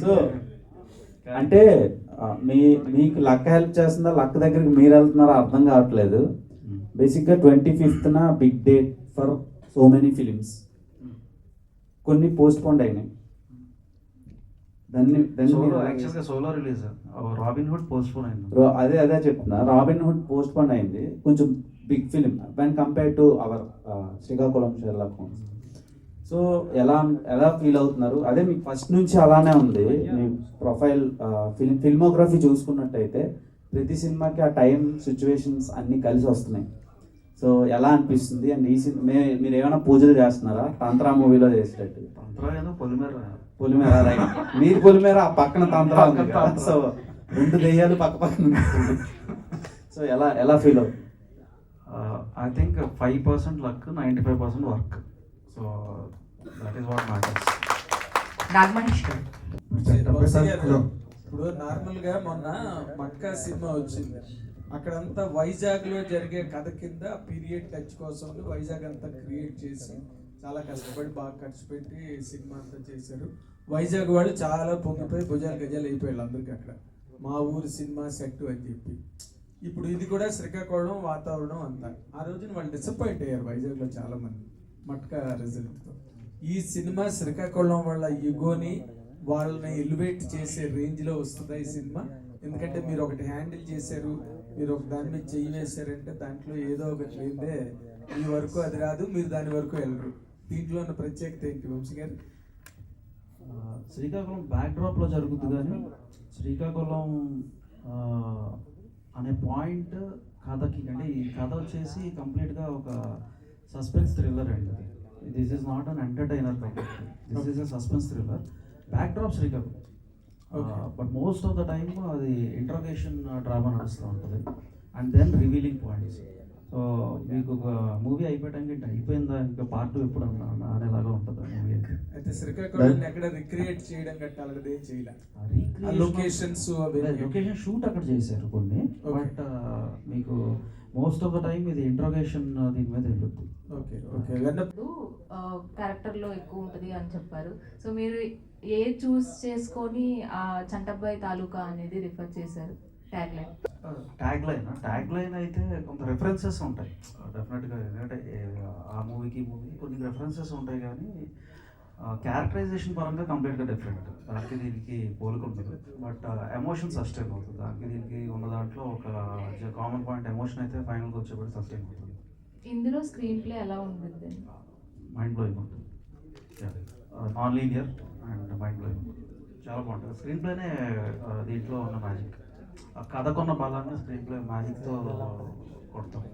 So అంటే మీ మీకు luck help చేస్తుందా? లక్ దగ్గరికి మీరు వెళ్తున్నారో? అర్థం కావట్లేదు. బేసిక్గా twenty ఫిఫ్త్న big date for so many films కొన్ని పోస్ట్ పోండ్ అయినాయి. దాన్ని దాన్ని solo release Robin Hood postponed అయింది. అదే అదే చెప్తున్నా. రాబిన్ హుడ్ పోస్ట్ పోన్ అయింది. కొంచెం big film when compare to our Srikakulam Sherlock Holmes so ఎలా ఎలా ఫీల్ అవుతున్నారు? అదే మీకు ఫస్ట్ నుంచి అలానే ఉంది. మీ ప్రొఫైల్ ఫిల్మ్ ఫిల్మోగ్రఫీ చూసుకున్నట్టయితే ప్రతి సినిమాకి ఆ టైం సిచ్యువేషన్స్ అన్నీ కలిసి వస్తున్నాయి. సో ఎలా అనిపిస్తుంది? అండ్ ఈ సినిమా మీరు ఏమైనా పూజలు చేస్తున్నారా? తంత్రా మూవీలో చేసేటట్టు. పొలిమేర. రైట్. మీరు పొలిమేర ఆ పక్కన తంత్రా ఉంది కదా. సో రెండు దెయ్యాలు పక్క పక్కన. సో ఎలా ఎలా ఫీల్ అవుతుంది? I think five percent luck ninety five percent work so that is what matters Nagamahesh garu Vamshi garu, ఇప్పుడు నార్మల్గా మొన్న మట్కా సినిమా వచ్చింది. అక్కడంతా వైజాగ్లో జరిగే కథ కింద పీరియడ్ టచ్ కోసం వైజాగ్ అంతా క్రియేట్ చేసి చాలా కష్టపడి బాగా ఖర్చు పెట్టి సినిమా అంతా చేశారు. వైజాగ్ వాళ్ళు చాలా పొంగిపోయి భుజాలు గజాలు అయిపోయారు అందరికి అక్కడ. మా ఊరు సినిమా సెట్ అని చెప్పి. ఇప్పుడు ఇది కూడా శ్రీకాకుళం వాతావరణం అంతా. ఆ రోజున వాళ్ళు డిసప్పాయింట్ అయ్యారు వైజాగ్లో చాలా మంది మట్కా రిజల్ట్తో ఈ సినిమా శ్రీకాకుళం వాళ్ళ యుగోని వాళ్ళని ఎలివేట్ చేసే రేంజ్లో వస్తుందా ఈ సినిమా. ఎందుకంటే మీరు ఒకటి హ్యాండిల్ చేశారు మీరు ఒక దాని మీద చెయ్యి వేశారంటే దాంట్లో ఏదో ఒకటి లేదే మీ వరకు అది రాదు మీరు దాని వరకు వెళ్ళరు. దీంట్లో ఉన్న ప్రత్యేకత ఏంటి వంశీ గారు? శ్రీకాకుళం బ్యాక్డ్రాప్లో జరుగుతుంది కానీ శ్రీకాకుళం అనే పాయింట్ కథకి అంటే ఈ కథ వచ్చేసి కంప్లీట్గా ఒక సస్పెన్స్ థ్రిల్లర్ అండి. This is not an entertainer this is a suspense thriller backdrop Srikakulam but most of the time అది ఇంట్రోగేషన్ డ్రామా నడుస్తూ ఉంటుంది. And then revealing points so మీకు ఒక మూవీ అయిపోయడానికి అయిపోయిందా? ఇంకా పార్ట్ టూ ఎప్పుడు అనేలాగా ఉంటుంది మూవీ అయితే శ్రీకాకుళం ఎక్కడ రిక్రియేట్ చేయడం గట్ట అలాగదే ఏం చేయలే. ఆ లొకేషన్స్ లొకేషన్ షూట్ అక్కడ చేశారు కొన్ని. బట్ మీకు మోస్ట్ ఆఫ్ ద టైం ఇది ఇంట్రోగేషన్ దీని మీద వెళ్ళొద్దు. Okay okay. వెన్న క్యారెక్టర్లో ఎక్కువ ఉంటుంది అని చెప్పారు. సో మీరు ఏ చూస్ చేసుకొని ఆ చంటబ్బాయి తాలూకా అనేది రిఫర్ చేశారు? Tag line tag line tag line అయితే కొంత రెఫరెన్సెస్ ఉంటాయి. డెఫినెట్గా ఎందుకంటే ఆ మూవీకి మూవీ కొన్ని రెఫరెన్సెస్ ఉంటాయి కానీ క్యారెక్టరైజేషన్ పరంగా కంప్లీట్గా డిఫరెంట్ దానికి దీనికి పోలుకుంటుంది బట్ ఎమోషన్ సస్టైన్ అవుతుంది. దానికి దీనికి ఉన్న దాంట్లో ఒక కామన్ పాయింట్ ఎమోషన్ అయితే ఫైనల్గా వచ్చేప్పటికి సస్టైన్ అవుతుంది. ఇందులో స్క్రీన్ ప్లే ఎలా ఉంటుంది మైండ్ బ్లోయింగ్ ఉంటుంది. Non linear and mind blowing చాలా బాగుంటుంది. స్క్రీన్ ప్లేనే దీంట్లో ఉన్న మ్యాజిక్ కథకున్న బలాన్ని స్క్రీన్ ప్లే మ్యాజిక్తో కొడతాం.